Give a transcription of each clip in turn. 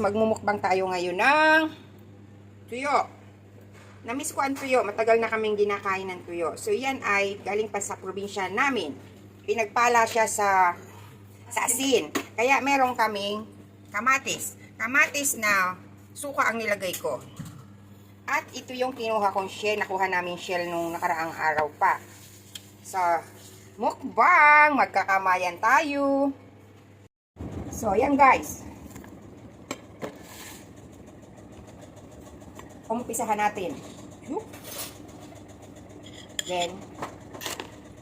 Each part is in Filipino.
magmumukbang tayo ngayon ng tuyo. Namiss ko ang tuyo. Matagal na kaming ginakain ng tuyo. So, yan ay galing pa sa probinsya namin. Pinagpala siya sa sa asin. Kaya meron kaming kamatis. Kamatis na suka ang nilagay ko. At ito yung kinuha kong shell. Nakuha namin shell nung nakaraang araw pa. Sa mukbang, magkakamayan tayo. So, yan guys. Umpisahan natin. Then,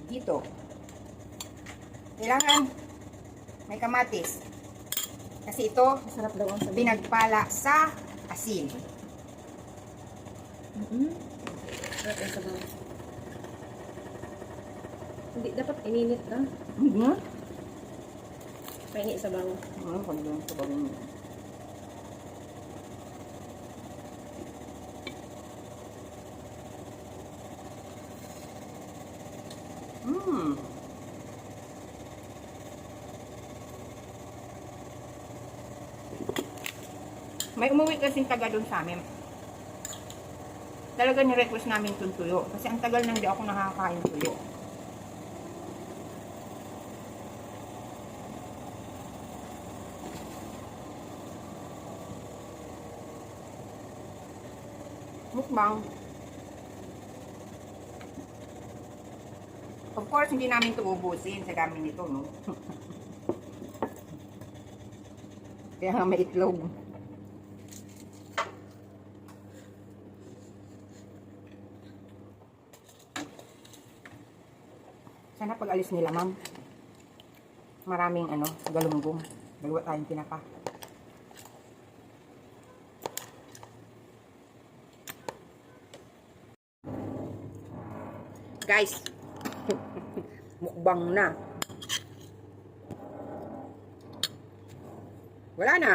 dito. Kailangan may kamatis. Kasi ito, Masarap daw ang sabi. pinagpala sa asin. Mm-hmm. Masarap ang sabaw. Hindi, dapat ininit na. Mm-hmm. Pahingi sa bawo. Ano kung yung sabawin Mmm. May umuwi kasing taga doon sa amin. Talaga ni-request namin itong tuyo. Kasi ang tagal nang di ako nakakain tuyo. mukbang. Of course, hindi namin ito ubusin sa gamit nito, no? Kaya nga may itlog. Sana pag alis nila, ma'am. Maraming ano, galunggong. Dalawa tayong tinapa. Guys, mukbang na. Wala na.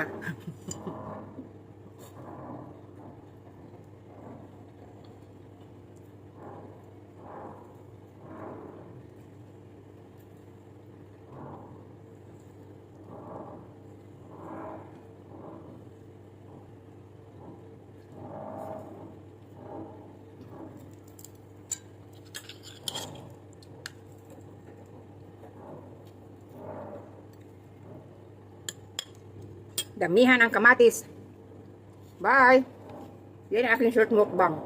Damihan ang kamatis. Bye! Yan ang aking short mukbang.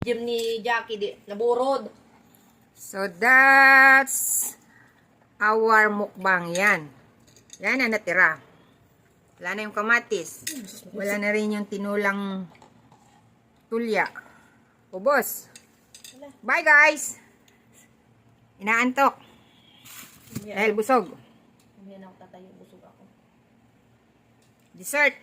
Gym ni Jackie, di, naburod. So that's our mukbang yan. Yan ang natira. Wala na yung kamatis. Wala na rin yung tinulang tulya. Ubos. Bye guys! Inaantok. Dahil busog. Hindi na ako tatayo, busog ako. Dessert.